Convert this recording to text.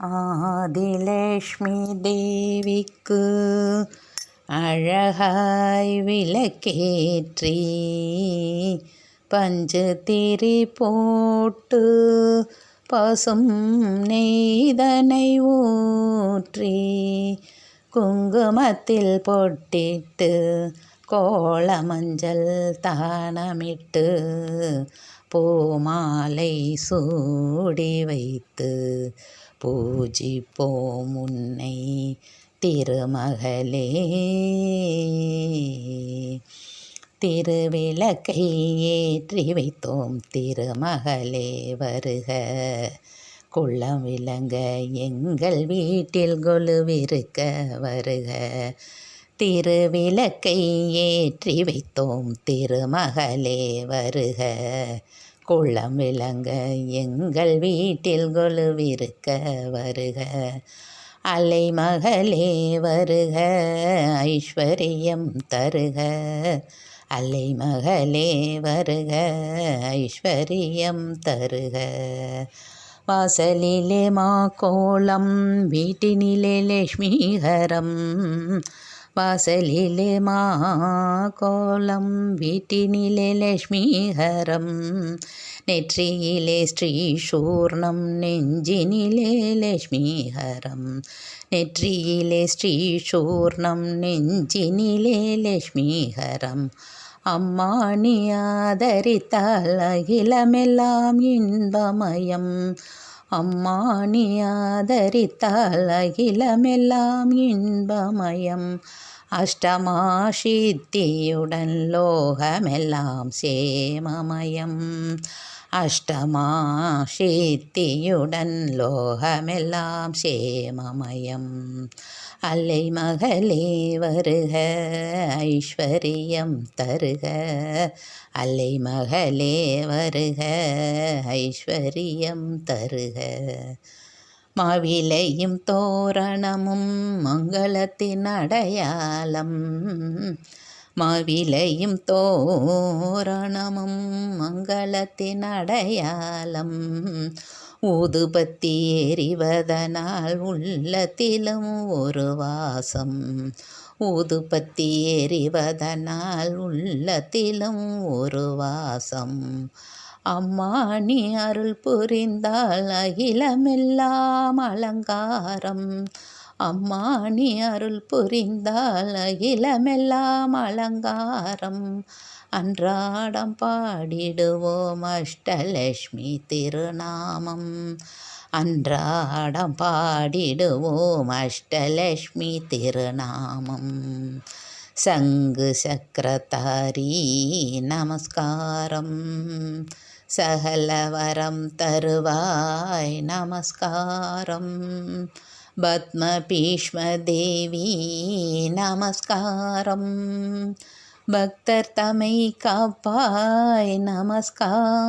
ஆதிலக்ஷ்மி தேவிக்கு அழகாய் விளக்கேற்றி பஞ்சு திரி போட்டு பசும் நெய்தனை ஊற்றி குங்குமத்தில் பொட்டிட்டு கோல மஞ்சள் தானமிட்டு பூமாலை சூடி வைத்து பூஜிப்போம் உன்னை திருமகளே. திருவிளக்கை ஏற்றி வைத்தோம் திருமகளே வருக. குள்ளம் விளங்க எங்கள் வீட்டில் கொலுவிருக்க வருக. திருவிளக்கை ஏற்றி வைத்தோம் திருமகளே வருக. குளம் விளங்க எங்கள் வீட்டில் கொலுவிருக்க வருக. அலைமகளே வருக ஐஸ்வர்யம் தருக. அலைமகளே வருக ஐஸ்வர்யம் தருக. வாசலிலே மா கோலம் வீட்டினிலே லக்ஷ்மிகரம் வாசலிலே மா கோலம் வீட்டினிலே லக்ஷ்மிகரம் நெற்றியிலே ஸ்ரீ சூர்ணம் நெஞ்சினிலே லக்ஷ்மிஹரம் நெற்றியிலே ஸ்ரீ சூர்ணம் நெஞ்சினிலே லக்ஷ்மிஹரம் அம்மா நீ ஆதரித்தால் அகிலமெல்லாம் இன்பமயம். அஷ்டமா சித்தியுடன் லோகமெல்லாம் சேமமயம். அஷ்டமா சித்தியுடன் லோகமெல்லாம் சேமமயம் அல்லை மகளே வருக ஐஸ்வரியம் தருக. அல்லை மகளே வருக ஐஸ்வரியம் தருக. மாவிலையும் தோரணமும் மங்களத்தின் அடையாளம். மாவிலையும் தோரணமும் மங்களத்தினடையாளம். ஊதுபத்தி எறிவதனால் உள்ளத்திலும் ஒரு வாசம். ஊதுபத்தி எறிவதனால் உள்ளத்திலும் ஒரு வாசம். அம்மா நீ அருள் புரிந்தால் அகிலமெல்லாம் அலங்காரம். அம்மா நீ அருள் புரிந்தால் அகிலமெல்லாம் அலங்காரம். அன்றாடம் பாடிடுவோம் அஷ்டலட்சுமி திருநாமம். அன்றாடம் பாடிடுவோம் அஷ்டலட்சுமி திருநாமம். சங்கு சக்கரதாரி நமஸ்காரம். சகல வரம் தருவாய் நமஸ்காரம். பத்மபீஷ்மதேவி நமஸ்காரம். பக்தர் தமை காப்பாய் நமஸ்காரம்.